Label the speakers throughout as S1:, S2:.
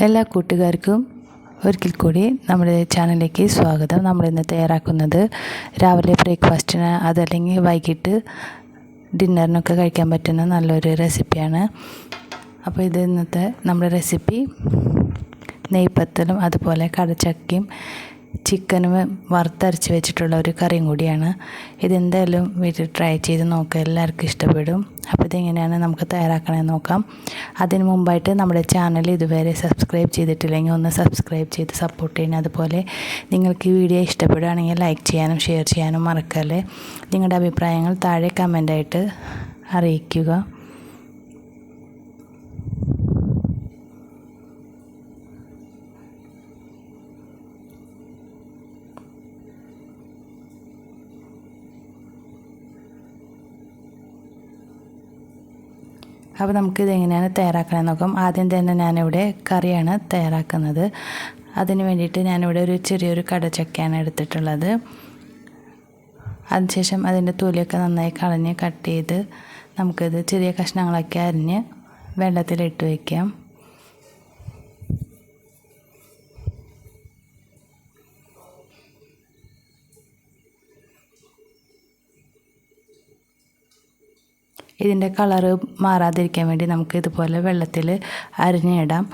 S1: എല്ലാ കൂട്ടുകാർക്കും ഒരിക്കൽ കൂടി നമ്മുടെ ചാനലിലേക്ക് സ്വാഗതം. നമ്മൾ ഇന്ന് തയ്യാറാക്കുന്നത് രാവിലെ ബ്രേക്ക്ഫാസ്റ്റിന് അതല്ലെങ്കിൽ വൈകിട്ട് ഡിന്നറിനൊക്കെ കഴിക്കാൻ പറ്റുന്ന നല്ലൊരു റെസിപ്പിയാണ്. അപ്പോൾ ഇത് ഇന്നത്തെ നമ്മുടെ റെസിപ്പി. നെയ്പ്പത്തലും അതുപോലെ കടച്ചക്കയും ചിക്കനും വറുത്തരച്ച് വെച്ചിട്ടുള്ള ഒരു കറിയും കൂടിയാണ്. ഇതെന്തായാലും വീട്ടിൽ ട്രൈ ചെയ്ത് നോക്കുക എല്ലാവർക്കും ഇഷ്ടപ്പെടും. അപ്പോൾ ഇതെങ്ങനെയാണ് നമുക്ക് തയ്യാറാക്കണമെന്ന് നോക്കാം. അതിന് മുമ്പായിട്ട് നമ്മുടെ ചാനൽ ഇതുവരെ സബ്സ്ക്രൈബ് ചെയ്തിട്ടില്ലെങ്കിൽ ഒന്ന് സബ്സ്ക്രൈബ് ചെയ്ത് സപ്പോർട്ട് ചെയ്യണം. അതുപോലെ നിങ്ങൾക്ക് ഈ വീഡിയോ ഇഷ്ടപ്പെടുകയാണെങ്കിൽ ലൈക്ക് ചെയ്യാനും ഷെയർ ചെയ്യാനും മറക്കല്ലേ. നിങ്ങളുടെ അഭിപ്രായങ്ങൾ താഴെ കമന്റായിട്ട് അറിയിക്കുക. അപ്പോൾ നമുക്കിത് എങ്ങനെയാണ് തയ്യാറാക്കണമെന്ന് നോക്കാം ആദ്യം തന്നെ ഞാനിവിടെ കറിയാണ് തയ്യാറാക്കുന്നത്. അതിന് വേണ്ടിയിട്ട് ഞാനിവിടെ ഒരു ചെറിയൊരു കടച്ചക്കയാണ് എടുത്തിട്ടുള്ളത്. അതിനുശേഷം അതിന്റെ തൊലിയൊക്കെ നന്നായി കളഞ്ഞ് കട്ട് ചെയ്ത് നമുക്കിത് ചെറിയ കഷ്ണങ്ങളൊക്കെ അരിഞ്ഞ് വെള്ളത്തിലിട്ട് വയ്ക്കാം. ഇതിന്റെ കളറ് മാറാതിരിക്കാൻ വേണ്ടി നമുക്ക് ഇതുപോലെ വെള്ളത്തിൽ അരിഞ്ഞിടാം.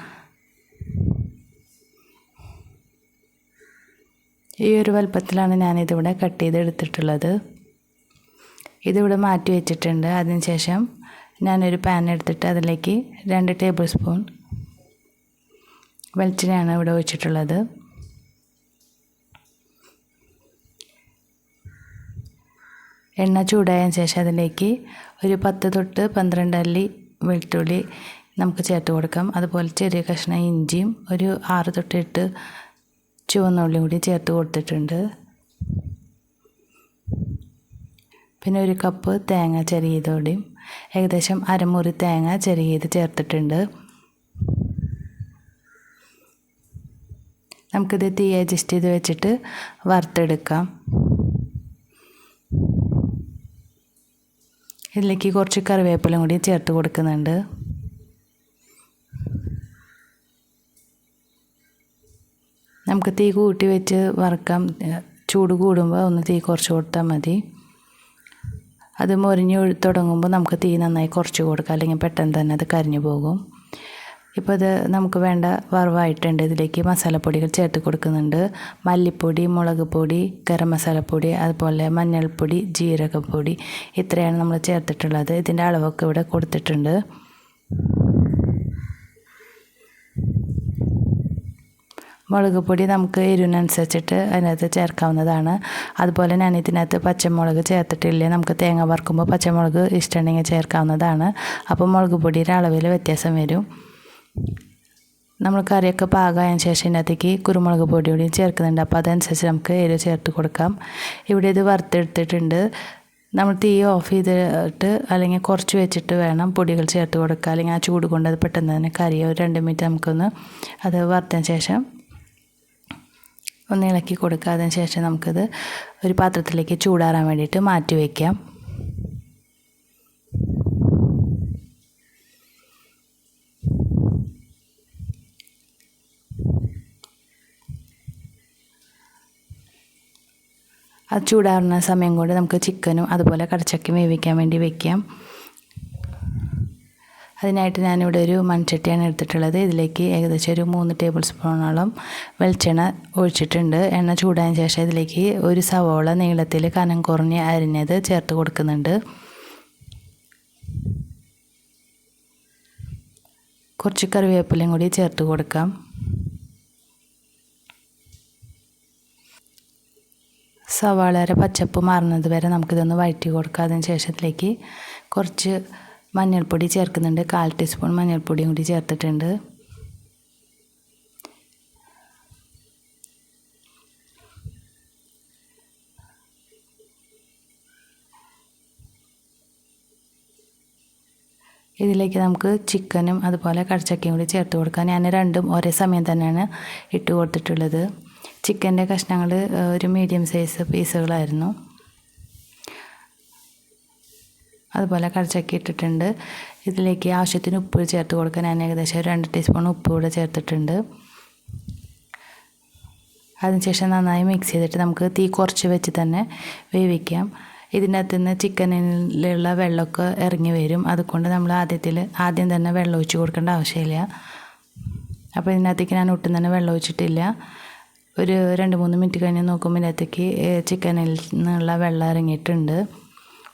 S1: ഈ ഒരു വലുപ്പത്തിലാണ് ഞാനിതിവിടെ കട്ട് ചെയ്ത് എടുത്തിട്ടുള്ളത് ഇതിവിടെ മാറ്റി വെച്ചിട്ടുണ്ട്. അതിനുശേഷം ഞാനൊരു പാൻ എടുത്തിട്ട് അതിലേക്ക് രണ്ട് ടേബിൾ സ്പൂൺ വെളിച്ചെണ്ണയാണ് ഇവിടെ ഒഴിച്ചിട്ടുള്ളത്. എണ്ണ ചൂടായ ശേഷം അതിലേക്ക് ഒരു പത്ത് തൊട്ട് പന്ത്രണ്ട് അല്ലി വെളുത്തുള്ളി നമുക്ക് ചേർത്ത് കൊടുക്കാം. അതുപോലെ ചെറിയ കഷ്ണം ഇഞ്ചിയും ഒരു ആറ് തൊട്ട് എട്ട് ചുവന്നുള്ളിയും കൂടി ചേർത്ത് കൊടുത്തിട്ടുണ്ട്. പിന്നെ ഒരു കപ്പ് തേങ്ങ ചെറിയതോടെയും ഏകദേശം അരമുറി തേങ്ങ ചെറിയത് ചേർത്തിട്ടുണ്ട്. നമുക്കിത് തീ അഡ്ജസ്റ്റ് ചെയ്ത് വെച്ചിട്ട് വറുത്തെടുക്കാം. ഇതിലേക്ക് കുറച്ച് കറിവേപ്പിലും കൂടി ചേർത്ത് കൊടുക്കുന്നുണ്ട്. നമുക്ക് തീ കൂട്ടി വെച്ച് വറക്കാം. ചൂട് കൂടുമ്പോൾ ഒന്ന് തീ കുറച്ച് കൊടുത്താൽ മതി. അത് മൊരിഞ്ഞ് തുടങ്ങുമ്പോൾ നമുക്ക് തീ നന്നായി കുറച്ച് കൊടുക്കാം. അല്ലെങ്കിൽ പെട്ടെന്ന് തന്നെ അത് കരിഞ്ഞു പോകും. ഇപ്പോൾ ഇത് നമുക്ക് വേണ്ട വറവായിട്ടുണ്ട്. ഇതിലേക്ക് മസാലപ്പൊടികൾ ചേർത്ത് കൊടുക്കുന്നുണ്ട്. മല്ലിപ്പൊടി മുളക് പൊടി ഗരം മസാലപ്പൊടി അതുപോലെ മഞ്ഞൾപ്പൊടി ജീരകപ്പൊടി ഇത്രയാണ് നമ്മൾ ചേർത്തിട്ടുള്ളത്. ഇതിന്റെ അളവൊക്കെ ഇവിടെ കൊടുത്തിട്ടുണ്ട്. മുളക് പൊടി നമുക്ക് എരിവിനനുസരിച്ചിട്ട് അതിനകത്ത് ചേർക്കാവുന്നതാണ്. അതുപോലെ ഞാൻ ഇതിനകത്ത് പച്ചമുളക് ചേർത്തിട്ടില്ല? നമുക്ക് തേങ്ങ വറുക്കുമ്പോൾ പച്ചമുളക് ഇഷ്ടമുണ്ടെങ്കിൽ ചേർക്കാവുന്നതാണ്. അപ്പോൾ മുളക് പൊടിയുടെ അളവിൽ വ്യത്യാസം വരും. നമ്മൾ കറിയൊക്കെ പാകമായതിന് ശേഷം ഇതിനകത്തേക്ക് കുരുമുളക് പൊടി കൂടി ചേർക്കുന്നുണ്ട്. അപ്പോൾ അതനുസരിച്ച് നമുക്ക് എരിവ് ചേർത്ത് കൊടുക്കാം. ഇവിടെ ഇത് വറുത്തെടുത്തിട്ടുണ്ട്. നമ്മൾ തീ ഓഫ് ചെയ്തിട്ട് അല്ലെങ്കിൽ കുറച്ച് വെച്ചിട്ട് വേണം പൊടികൾ ചേർത്ത് കൊടുക്കുക. അല്ലെങ്കിൽ ആ ചൂട് കൊണ്ട് അത് പെട്ടെന്ന് തന്നെ കറിയോ ഒരു രണ്ട് മിനിറ്റ് നമുക്കൊന്ന് അത് വറുത്തതിന് ശേഷം ഒന്ന് ഇളക്കി കൊടുക്കുക. അതിന് ശേഷം നമുക്കത് ഒരു പാത്രത്തിലേക്ക് ചൂടാറാൻ വേണ്ടിയിട്ട് മാറ്റി വയ്ക്കാം. അത് ചൂടാറുന്ന സമയം കൊണ്ട് നമുക്ക് ചിക്കനും അതുപോലെ കടച്ചക്കയും വേവിക്കാൻ വേണ്ടി വെക്കാം. അതിനായിട്ട് ഞാനിവിടെ ഒരു മൺചട്ടിയാണ് എടുത്തിട്ടുള്ളത്. ഇതിലേക്ക് ഏകദേശം ഒരു മൂന്ന് ടേബിൾ സ്പൂണോളം വെളിച്ചെണ്ണ ഒഴിച്ചിട്ടുണ്ട്. എണ്ണ ചൂടായതിന് ശേഷം ഇതിലേക്ക് ഒരു സവോള നീളത്തിൽ കനം കുറഞ്ഞ് അരിഞ്ഞത് ചേർത്ത് കൊടുക്കുന്നുണ്ട്. കുറച്ച് കറിവേപ്പിലയും കൂടി ചേർത്ത് കൊടുക്കാം. സവാളയുടെ പച്ചപ്പ് മാറുന്നത് വരെ നമുക്കിതൊന്ന് വഴറ്റി കൊടുക്കുക അതിന് ശേഷത്തിലേക്ക് കുറച്ച് മഞ്ഞൾപ്പൊടി ചേർക്കുന്നുണ്ട്. കാൽ ടീസ്പൂൺ മഞ്ഞൾപ്പൊടിയും കൂടി ചേർത്തിട്ടുണ്ട്. ഇതിലേക്ക് നമുക്ക് ചിക്കനും അതുപോലെ കടച്ചക്കയും കൂടി ചേർത്ത് കൊടുക്കാം. ഞാൻ രണ്ടും ഒരേ സമയം തന്നെയാണ് ഇട്ട് കൊടുത്തിട്ടുള്ളത്. ചിക്കന്റെ കഷ്ണങ്ങൾ ഒരു മീഡിയം സൈസ് പീസുകളായിരുന്നു. അതുപോലെ കടച്ചക്ക ഇട്ടിട്ടുണ്ട്. ഇതിലേക്ക് ആവശ്യത്തിന് ഉപ്പ് ചേർത്ത് കൊടുക്കാൻ ഞാൻ ഏകദേശം രണ്ട് ടീസ്പൂൺ ഉപ്പ് കൂടെ ചേർത്തിട്ടുണ്ട്. അതിനുശേഷം നന്നായി മിക്സ് ചെയ്തിട്ട് നമുക്ക് തീ കുറച്ച് വെച്ച് തന്നെ വേവിക്കാം. ഇതിന്റെ അകത്ത് നിന്ന് ചിക്കനിലുള്ള വെള്ളമൊക്കെ ഇറങ്ങി വരും. അതുകൊണ്ട് നമ്മൾ ആദ്യത്തിൽ ആദ്യം തന്നെ വെള്ളം ഒഴിച്ച് കൊടുക്കേണ്ട ആവശ്യമില്ല. അപ്പോൾ ഇതിനകത്തേക്ക് ഞാൻ ഒട്ടും തന്നെ വെള്ളം ഒഴിച്ചിട്ടില്ല. ഒരു രണ്ട് മൂന്ന് മിനിറ്റ് കഴിഞ്ഞ് നോക്കുമ്പോൾ ഇതിനകത്തേക്ക് ചിക്കനിൽ നിന്നുള്ള വെള്ളം ഇറങ്ങിയിട്ടുണ്ട്.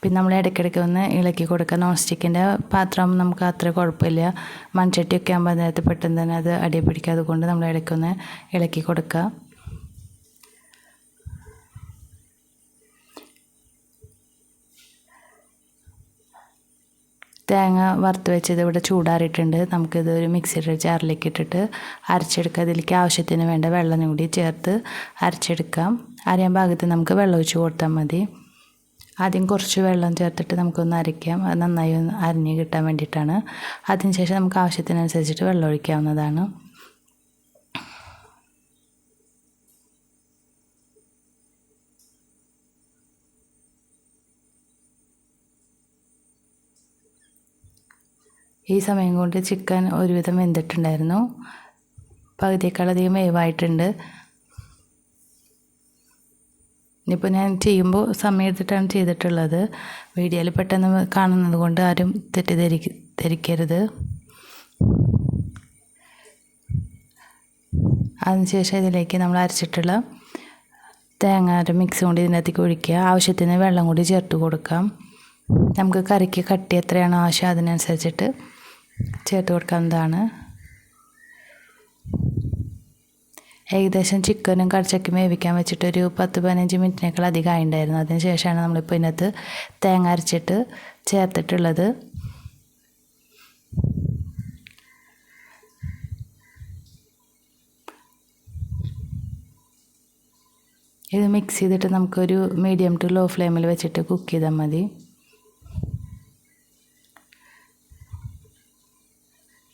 S1: പിന്നെ നമ്മൾ ഇടയ്ക്കിടയ്ക്ക് ഒന്ന് ഇളക്കി കൊടുക്കുക. നോൺ സ്റ്റിക്കിന്റെ പാത്രം നമുക്ക് അത്ര കുഴപ്പമില്ല. മൺചട്ടിയൊക്കെ ആകുമ്പോൾ അതിനകത്ത് പെട്ടെന്ന് തന്നെ അത് അടി പിടിക്കാതെ കൊണ്ട് നമ്മൾ ഇടയ്ക്കൊന്ന് ഇളക്കി കൊടുക്കുക. തേങ്ങ വറുത്ത് വെച്ചത് ഇവിടെ ചൂടാറിയിട്ടുണ്ട്. നമുക്കിത് ഒരു മിക്സിയുടെ ജാറിലേക്ക് ഇട്ടിട്ട് അരച്ചെടുക്കുക. അതിലേക്ക് ആവശ്യത്തിന് വേണ്ട വെള്ളം കൂടി ചേർത്ത് അരച്ചെടുക്കാം. അരയാൻ ഭാഗത്ത് നമുക്ക് വെള്ളം ഒഴിച്ച് കൊടുത്താൽ മതി. ആദ്യം കുറച്ച് വെള്ളം ചേർത്തിട്ട് നമുക്കൊന്ന് അരയ്ക്കാം. അത് നന്നായി ഒന്ന് അരിഞ്ഞ് കിട്ടാൻ വേണ്ടിയിട്ടാണ്. അതിനുശേഷം നമുക്ക് ആവശ്യത്തിനനുസരിച്ചിട്ട് വെള്ളം ഒഴിക്കാവുന്നതാണ്. ഈ സമയം കൊണ്ട് ചിക്കൻ ഒരുവിധം വെന്തിട്ടുണ്ടായിരുന്നു. പകുതിയേക്കാളധികം വേവായിട്ടുണ്ട്. ഇനിയിപ്പോൾ ഞാൻ ചെയ്യുമ്പോൾ സമയമെടുത്തിട്ടാണ് ചെയ്തിട്ടുള്ളത്. വീഡിയോയിൽ പെട്ടെന്ന് കാണുന്നത് കൊണ്ട് ആരും തെറ്റിദ്ധരിക്ക ധരിക്കരുത്. അതിനുശേഷം ഇതിലേക്ക് നമ്മൾ അരച്ചിട്ടുള്ള തേങ്ങയുടെ മിക്സ് കൊണ്ട് ഇതിനകത്തേക്ക് ഒഴിക്കുക. ആവശ്യത്തിന് വെള്ളം കൂടി ചേർത്ത് കൊടുക്കാം. നമുക്ക് കറിക്ക് കട്ടി എത്രയാണോ ആവശ്യം അതിനനുസരിച്ചിട്ട് ചേർത്ത് കൊടുക്കാവുന്നതാണ്. ഏകദേശം ചിക്കനും കടച്ചക്കും വേവിക്കാൻ വെച്ചിട്ട് ഒരു പത്ത് പതിനഞ്ച് മിനിറ്റിനേക്കാൾ അധികം ആയിണ്ടായിരുന്നു. അതിന് ശേഷമാണ് നമ്മളിപ്പോൾ ഇതിനകത്ത് തേങ്ങ അരച്ചിട്ട് ചേർത്തിട്ടുള്ളത്. ഇത് മിക്സ് ചെയ്തിട്ട് നമുക്കൊരു മീഡിയം ടു ലോ ഫ്ലെയിമിൽ വെച്ചിട്ട് കുക്ക് ചെയ്താൽ മതി.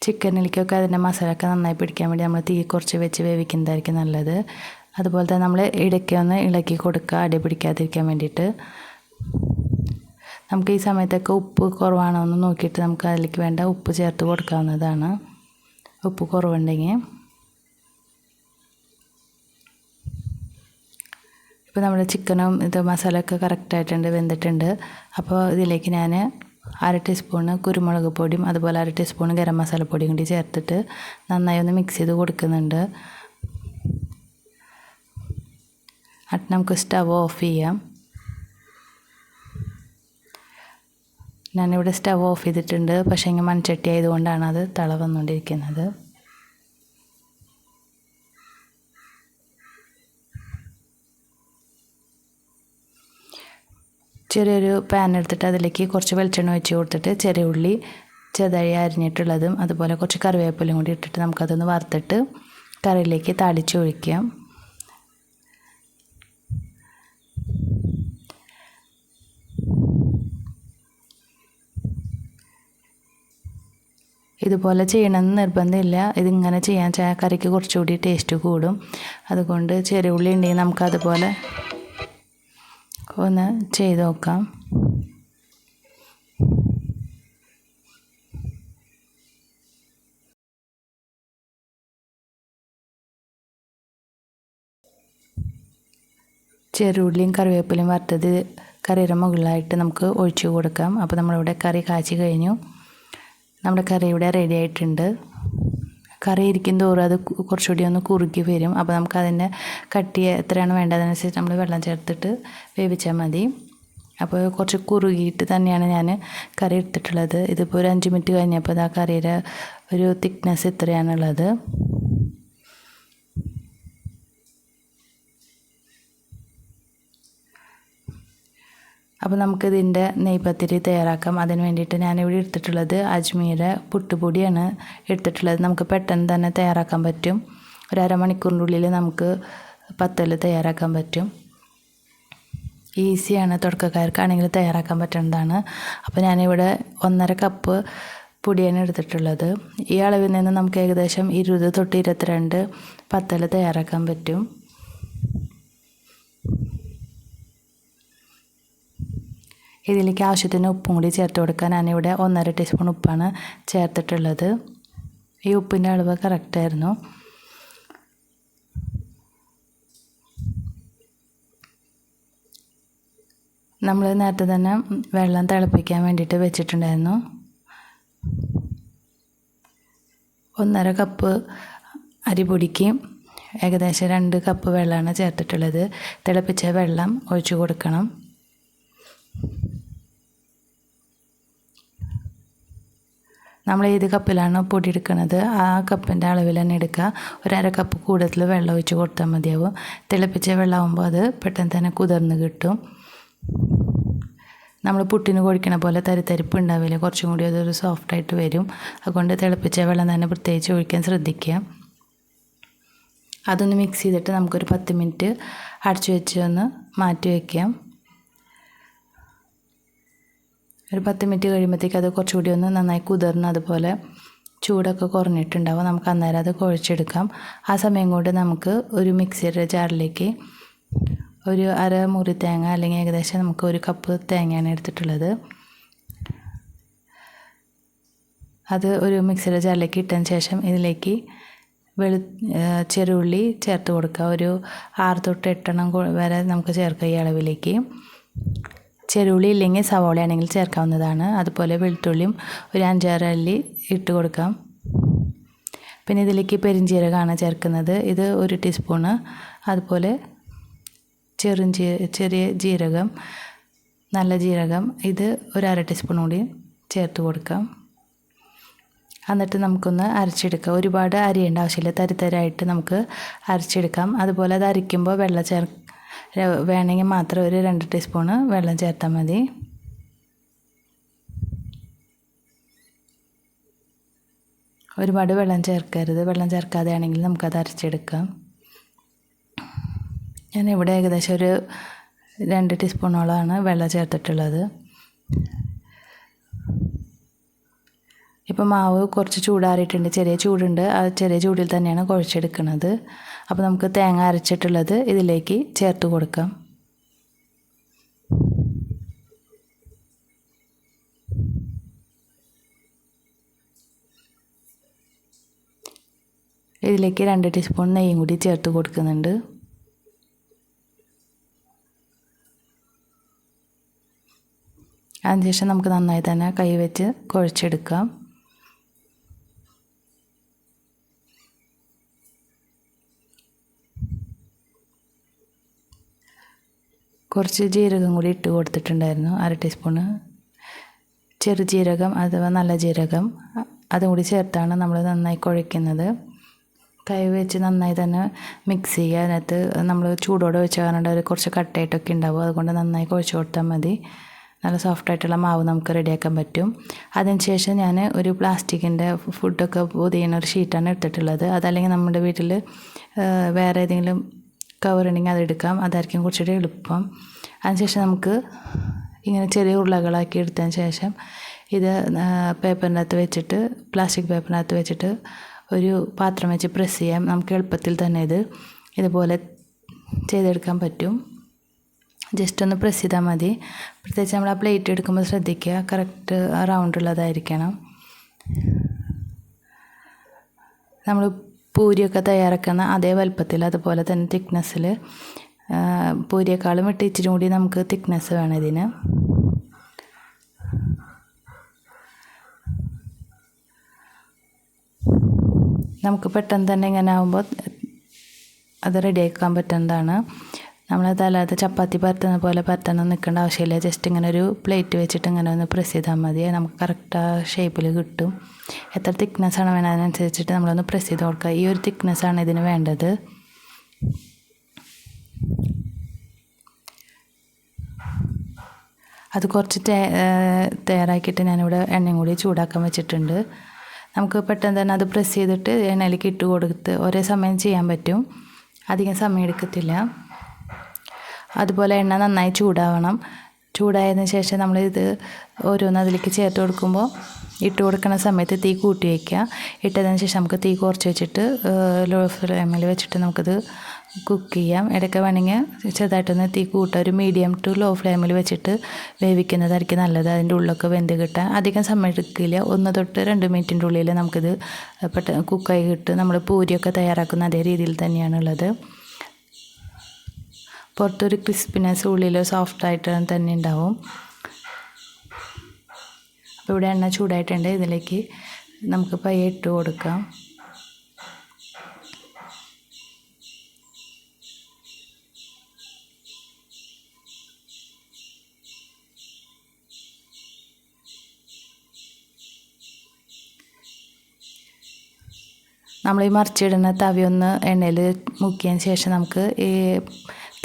S1: ചിക്കനിലേക്കൊക്കെ അതിന്റെ മസാലയൊക്കെ നന്നായി പിടിക്കാൻ വേണ്ടി നമ്മൾ തീ കുറച്ച് വെച്ച് വേവിക്കുന്നതായിരിക്കും നല്ലത്. അതുപോലെ തന്നെ നമ്മൾ ഇടയ്ക്ക് ഒന്ന് ഇളക്കി കൊടുക്കുക അടി പിടിക്കാതിരിക്കാൻ വേണ്ടിയിട്ട്. നമുക്ക് ഈ സമയത്തൊക്കെ ഉപ്പ് കുറവാണോ എന്ന് നോക്കിയിട്ട് നമുക്ക് അതിലേക്ക് വേണ്ട ഉപ്പ് ചേർത്ത് കൊടുക്കാവുന്നതാണ്. ഉപ്പ് കുറവുണ്ടെങ്കിൽ. ഇപ്പോൾ നമ്മുടെ ചിക്കനും ഇത് മസാലയൊക്കെ കറക്റ്റായിട്ടുണ്ട് വെന്തിട്ടുണ്ട്. അപ്പോൾ ഇതിലേക്ക് ഞാൻ അര ടീസ്പൂണ് കുരുമുളക് പൊടിയും അതുപോലെ അര ടീസ്പൂൺ ഗരം മസാലപ്പൊടിയും കൂടി ചേർത്തിട്ട് നന്നായി ഒന്ന് മിക്സ് ചെയ്ത് കൊടുക്കുന്നുണ്ട്. എന്നിട്ട് നമുക്ക് സ്റ്റവ് ഓഫ് ചെയ്യാം. ഞാനിവിടെ സ്റ്റവ് ഓഫ് ചെയ്തിട്ടുണ്ട്. പക്ഷേ ഇങ്ങനെ മൺചട്ടി ആയതുകൊണ്ടാണ് അത് തള വന്നുകൊണ്ടിരിക്കുന്നത്. ചെറിയൊരു പാൻ എടുത്തിട്ട് അതിലേക്ക് കുറച്ച് വെളിച്ചെണ്ണ ഒഴിച്ച് കൊടുത്തിട്ട് ചെറിയ ഉള്ളി ചെറുതായി അരിഞ്ഞിട്ടുള്ളതും അതുപോലെ കുറച്ച് കറിവേപ്പിലും കൂടി ഇട്ടിട്ട് നമുക്കതൊന്ന് വറുത്തിട്ട് കറിയിലേക്ക് താളിച്ച് ഒഴിക്കാം. ഇതുപോലെ ചെയ്യണമെന്ന് നിർബന്ധമില്ല. ഇതിങ്ങനെ ചെയ്യാൻ കറിക്ക് കുറച്ചുകൂടി ടേസ്റ്റ് കൂടും. അതുകൊണ്ട് ചെറിയ ഉള്ളി ഉണ്ടെങ്കിൽ നമുക്കതുപോലെ ഒന്ന് ചെയ്ത് നോക്കാം. ചെറുള്ളിയും കറിവേപ്പിലയും വറുത്തത് കറിയുടെ മുകളിലായിട്ട് നമുക്ക് ഒഴിച്ചു കൊടുക്കാം. അപ്പോൾ നമ്മളിവിടെ കറി കാച്ചി കഴിഞ്ഞു. നമ്മുടെ കറി ഇവിടെ റെഡി ആയിട്ടുണ്ട്. കറി ഇരിക്കും തോറും അത് കുറച്ചുകൂടി ഒന്ന് കുറുകി വരും. അപ്പോൾ നമുക്ക് അതിന്റെ കട്ടി എത്രയാണ് വേണ്ടതനുസരിച്ച് നമ്മൾ വെള്ളം ചേർത്തിട്ട് വേവിച്ചാൽ മതി. അപ്പോൾ കുറച്ച് കുറുകിയിട്ട് തന്നെയാണ് ഞാൻ കറി എടുത്തിട്ടുള്ളത്. ഇതിപ്പോൾ ഒരു അഞ്ച് മിനിറ്റ് കഴിഞ്ഞപ്പോൾ ആ കറിയുടെ ഒരു തിക്നെസ് ഇത്രയാണുള്ളത്. അപ്പോൾ നമുക്കിതിന്റെ നെയ്പത്തിരി തയ്യാറാക്കാം. അതിന് വേണ്ടിയിട്ട് ഞാനിവിടെ എടുത്തിട്ടുള്ളത് അജ്മീർ പുട്ടുപൊടിയാണ് എടുത്തിട്ടുള്ളത്. നമുക്ക് പെട്ടെന്ന് തന്നെ തയ്യാറാക്കാൻ പറ്റും. ഒരു അരമണിക്കൂറിന്റെ ഉള്ളിൽ നമുക്ക് പത്തൽ തയ്യാറാക്കാൻ പറ്റും. ഈസിയാണ് തുടക്കക്കാർക്കാണെങ്കിൽ തയ്യാറാക്കാൻ പറ്റുന്നതാണ് അപ്പോൾ ഞാനിവിടെ ഒന്നര കപ്പ് പൊടിയാണ് എടുത്തിട്ടുള്ളത്. ഈ അളവിൽ നിന്ന് നമുക്ക് ഏകദേശം ഇരുപത് തൊട്ട് ഇരുപത്തിരണ്ട് പത്തൽ തയ്യാറാക്കാൻ പറ്റും. ഇതിലേക്ക് ആവശ്യത്തിന് ഉപ്പും കൂടി ചേർത്ത് കൊടുക്കാൻ ഞാനിവിടെ ഒന്നര ടീസ്പൂൺ ഉപ്പാണ് ചേർത്തിട്ടുള്ളത്. ഈ ഉപ്പിന്റെ അളവ് കറക്റ്റായിരുന്നു നമ്മൾ നേരത്തെ തന്നെ വെള്ളം തിളപ്പിക്കാൻ വേണ്ടിയിട്ട് വെച്ചിട്ടുണ്ടായിരുന്നു. ഒന്നര കപ്പ് അരിപൊടിക്ക് ഏകദേശം രണ്ട് കപ്പ് വെള്ളമാണ് ചേർത്തിട്ടുള്ളത്. തിളപ്പിച്ച വെള്ളം ഒഴിച്ചു കൊടുക്കണം. നമ്മൾ ഏത് കപ്പിലാണ് പൊടി എടുക്കുന്നത് ആ കപ്പിന്റെ അളവിൽ തന്നെ എടുക്കുക. ഒരര കപ്പ് കൂടുതൽ വെള്ളം ഒഴിച്ച് കൊടുത്താൽ മതിയാവും. തിളപ്പിച്ച വെള്ളമാകുമ്പോൾ അത് പെട്ടെന്ന് തന്നെ കുതിർന്ന് കിട്ടും. നമ്മൾ പുട്ടിന് കുഴിക്കണ പോലെ തരിത്തരിപ്പ് ഉണ്ടാവില്ല. കുറച്ചും കൂടി അതൊരു സോഫ്റ്റായിട്ട് വരും. അതുകൊണ്ട് തിളപ്പിച്ച വെള്ളം തന്നെ പ്രത്യേകിച്ച് ഒഴിക്കാൻ ശ്രദ്ധിക്കുക. അതൊന്ന് മിക്സ് ചെയ്തിട്ട് നമുക്കൊരു പത്ത് മിനിറ്റ് അടച്ചു വെച്ച് ഒന്ന് മാറ്റി വയ്ക്കാം ഒരു പത്ത് മിനിറ്റ് കഴിയുമ്പോഴത്തേക്ക് അത് കുറച്ചുകൂടി ഒന്ന് നന്നായി കുതിർന്ന് അതുപോലെ ചൂടൊക്കെ കുറഞ്ഞിട്ടുണ്ടാവും. നമുക്ക് അന്നേരം അത് കുഴച്ചെടുക്കാം. ആ സമയം കൊണ്ട് നമുക്ക് ഒരു മിക്സിയുടെ ജാറിലേക്ക് ഒരു അര മുറി തേങ്ങ അല്ലെങ്കിൽ ഏകദേശം നമുക്ക് ഒരു കപ്പ് തേങ്ങയാണ് എടുത്തിട്ടുള്ളത്. അത് ഒരു മിക്സിയുടെ ജാറിലേക്ക് ഇട്ടതിന് ശേഷം ഇതിലേക്ക് വെളു ചെറുള്ളി ചേർത്ത് കൊടുക്കുക. ഒരു ആറ് തൊട്ട് എട്ടെണ്ണം വരെ നമുക്ക് ചേർക്കുക ഈ അളവിലേക്ക്. ചെറുള്ളി ഇല്ലെങ്കിൽ സവോള ആണെങ്കിൽ ചേർക്കാവുന്നതാണ്. അതുപോലെ വെളുത്തുള്ളിയും ഒരു അഞ്ചാറ് അല്ലി ഇട്ട് കൊടുക്കാം. പിന്നെ ഇതിലേക്ക് പെരിഞ്ചീരകമാണ് ചേർക്കുന്നത്. ഇത് ഒരു ടീസ്പൂണ്. അതുപോലെ ചെറു ചെറിയ ജീരകം നല്ല ജീരകം ഇത് ഒരു അര ടീസ്പൂൺ കൂടി ചേർത്ത് കൊടുക്കാം. എന്നിട്ട് നമുക്കൊന്ന് അരച്ചെടുക്കാം. ഒരുപാട് അരിയേണ്ട ആവശ്യമില്ല. തരിതരായിട്ട് നമുക്ക് അരച്ചെടുക്കാം. അതുപോലെ അത് അരയ്ക്കുമ്പോൾ വെള്ളം ചേർ വേണമെങ്കിൽ മാത്രം ഒരു രണ്ട് ടീസ്പൂണ് വെള്ളം ചേർത്താൽ മതി. ഒരുപാട് വെള്ളം ചേർക്കരുത്. വെള്ളം ചേർക്കാതെ ആണെങ്കിൽ നമുക്കത് അരച്ചെടുക്കാം. ഞാൻ ഇവിടെ ഏകദേശം ഒരു രണ്ട് ടീസ്പൂണോളമാണ് വെള്ളം ചേർത്തിട്ടുള്ളത്. ഇപ്പോൾ മാവ് കുറച്ച് ചൂടാറിയിട്ടുണ്ട്. ചെറിയ ചൂടുണ്ട്. ആ ചെറിയ ചൂടിൽ തന്നെയാണ് കുഴച്ചെടുക്കുന്നത്. അപ്പോൾ നമുക്ക് തേങ്ങ അരച്ചിട്ടുള്ളത് ഇതിലേക്ക് ചേർത്ത് കൊടുക്കാം. ഇതിലേക്ക് രണ്ട് ടീസ്പൂൺ നെയ്യും കൂടി ചേർത്ത് കൊടുക്കുന്നുണ്ട്. അതിനുശേഷം നമുക്ക് നന്നായി തന്നെ കൈ വെച്ച് കുഴച്ചെടുക്കാം. കുറച്ച് ജീരകം കൂടി ഇട്ട് കൊടുത്തിട്ടുണ്ടായിരുന്നു അര ടീസ്പൂണ്. ചെറുജീരകം അഥവാ നല്ല ജീരകം അതും കൂടി ചേർത്താണ് നമ്മൾ നന്നായി കുഴയ്ക്കുന്നത്. കൈ വെച്ച് നന്നായി തന്നെ മിക്സ് ചെയ്യുക. അതിനകത്ത് നമ്മൾ ചൂടോടെ വെച്ച് കാരണം ഒരു കുറച്ച് കട്ടയായിട്ടൊക്കെ ഉണ്ടാവും. അതുകൊണ്ട് നന്നായി കുഴച്ച് കൊടുത്താൽ മതി. നല്ല സോഫ്റ്റായിട്ടുള്ള മാവ് നമുക്ക് റെഡിയാക്കാൻ പറ്റും. അതിനുശേഷം ഞാൻ ഒരു പ്ലാസ്റ്റിക്കിന്റെ ഫുഡൊക്കെ പൊതിയുന്ന ഒരു ഷീറ്റാണ് എടുത്തിട്ടുള്ളത്. അതല്ലെങ്കിൽ നമ്മുടെ വീട്ടിൽ വേറെ ഏതെങ്കിലും കവർ ഉണ്ടെങ്കിൽ അതെടുക്കാം അതായിരിക്കും കുറച്ചുകൂടി എളുപ്പം. അതിനുശേഷം നമുക്ക് ഇങ്ങനെ ചെറിയ ഉരുളകളാക്കി എടുത്തതിന് ശേഷം ഇത് പേപ്പറിനകത്ത് വെച്ചിട്ട് പ്ലാസ്റ്റിക് പേപ്പറിനകത്ത് വെച്ചിട്ട് ഒരു പാത്രം വെച്ച് പ്രസ് ചെയ്യാം. നമുക്ക് എളുപ്പത്തിൽ തന്നെ ഇത് ഇതുപോലെ ചെയ്തെടുക്കാൻ പറ്റും. ജസ്റ്റ് ഒന്ന് പ്രസ് ചെയ്താൽ മതി. പ്രത്യേകിച്ച് നമ്മൾ ആ പ്ലേറ്റ് എടുക്കുമ്പോൾ ശ്രദ്ധിക്കുക. കറക്റ്റ് റൗണ്ട് ഉള്ളതായിരിക്കണം. നമ്മൾ പൂരിയൊക്കെ തയ്യാറാക്കുന്ന അതേ വലുപ്പത്തിൽ അതുപോലെ തന്നെ തിക്നെസ്സിൽ പൂരിയേക്കാളും ഇട്ട് ഇച്ചിരി കൂടി നമുക്ക് തിക്നെസ് വേണം ഇതിന്. നമുക്ക് പെട്ടെന്ന് തന്നെ ഇങ്ങനെ ആകുമ്പോൾ അത് റെഡിയാക്കാൻ പറ്റുന്നതാണ്. നമ്മൾ തലാത്ത ചപ്പാത്തി പരത്തുന്ന പോലെ പരത്തണം നിൽക്കേണ്ട ആവശ്യമില്ല. ജസ്റ്റ് ഇങ്ങനെ ഒരു പ്ലേറ്റ് വെച്ചിട്ട് ഇങ്ങനെ ഒന്ന് പ്രസ് ചെയ്താൽ മതി. നമുക്ക് കറക്റ്റ് ആ ഷേപ്പിൽ കിട്ടും. എത്ര തിക്നെസ് ആണ് വേണം അതിനനുസരിച്ചിട്ട് നമ്മളൊന്ന് പ്രസ് ചെയ്ത് കൊടുക്കുക ഈ ഒരു തിക്നെസ് ആണ് ഇതിന് വേണ്ടത്. അത് കുറച്ച് തയ്യാറാക്കിയിട്ട് ഞാനിവിടെ എണ്ണയും കൂടി ചൂടാക്കാൻ വെച്ചിട്ടുണ്ട്. നമുക്ക് പെട്ടെന്ന് തന്നെ അത് പ്രസ് ചെയ്തിട്ട് എണ്ണയിലേക്ക് ഇട്ട് കൊടുത്ത് ഒരേ സമയം ചെയ്യാൻ പറ്റും. അധികം സമയം എടുക്കത്തില്ല. അതുപോലെ എണ്ണ നന്നായി ചൂടാവണം. ചൂടായതിന് ശേഷം നമ്മളിത് ഓരോന്ന് അതിലേക്ക് ചേർത്ത് കൊടുക്കുമ്പോൾ ഇട്ട് കൊടുക്കുന്ന സമയത്ത് തീ കൂട്ടി വയ്ക്കുക. ഇട്ടതിന് ശേഷം നമുക്ക് തീ കുറച്ച് വെച്ചിട്ട് ലോ ഫ്ലെയിമിൽ വെച്ചിട്ട് നമുക്കിത് കുക്ക് ചെയ്യാം. ഇടയ്ക്ക് വേണമെങ്കിൽ ചെറുതായിട്ടൊന്ന് തീ കൂട്ടുക ഒരു മീഡിയം ടു ലോ ഫ്ലെയിമിൽ വെച്ചിട്ട് വേവിക്കുന്നതായിരിക്കും നല്ലത്. അതിന്റെ ഉള്ളൊക്കെ വെന്ത് കിട്ടാൻ. അധികം സമയം എടുക്കില്ല. ഒന്ന് തൊട്ട് രണ്ട് മിനിറ്റിന്റെ ഉള്ളിൽ നമുക്കിത് പെട്ടെന്ന് കുക്കായി കിട്ടും. നമ്മൾ പൂരിയൊക്കെ തയ്യാറാക്കുന്ന അതേ രീതിയിൽ തന്നെയാണുള്ളത്. പുറത്തൊരു ക്രിസ്പിനെസ് ഉള്ളിൽ സോഫ്റ്റായിട്ട് തന്നെ ഉണ്ടാവും. അപ്പോൾ ഇവിടെ എണ്ണ ചൂടായിട്ടുണ്ട്. ഇതിലേക്ക് നമുക്ക് പയ്യെ ഇട്ട് കൊടുക്കാം. നമ്മൾ ഈ മറിച്ചിടുന്ന തവി ഒന്ന് എണ്ണയിൽ മുക്കിയതിന് ശേഷം നമുക്ക് ഈ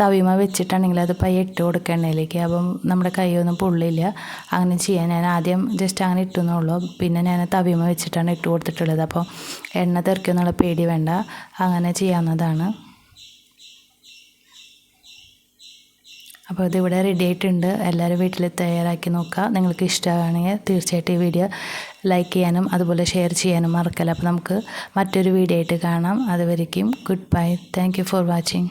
S1: തവിമ വെച്ചിട്ടാണെങ്കിൽ അത് പയ്യെ ഇട്ട് കൊടുക്കുക എണ്ണയിലേക്ക്. അപ്പം നമ്മുടെ കൈയൊന്നും പൊള്ളില്ല. അങ്ങനെ ചെയ്യാൻ ഞാൻ ആദ്യം ജസ്റ്റ് അങ്ങനെ ഇട്ടുന്നുള്ളൂ പിന്നെ ഞാൻ തവിമ വെച്ചിട്ടാണ് ഇട്ട് കൊടുത്തിട്ടുള്ളത്. അപ്പോൾ എണ്ണ തെറിക്കുമെന്നുള്ള പേടി വേണ്ട. അങ്ങനെ ചെയ്യാവുന്നതാണ്. അപ്പോൾ ഇതിവിടെ റെഡി ആയിട്ടുണ്ട്. എല്ലാവരും വീട്ടിൽ തയ്യാറാക്കി നോക്കുക. നിങ്ങൾക്ക് ഇഷ്ടമാണെങ്കിൽ തീർച്ചയായിട്ടും ഈ വീഡിയോ ലൈക്ക് ചെയ്യാനും അതുപോലെ ഷെയർ ചെയ്യാനും മറക്കല്ല. അപ്പോൾ നമുക്ക് മറ്റൊരു വീഡിയോ ആയിട്ട് കാണാം. അതുവരേക്കും good bye thank for watching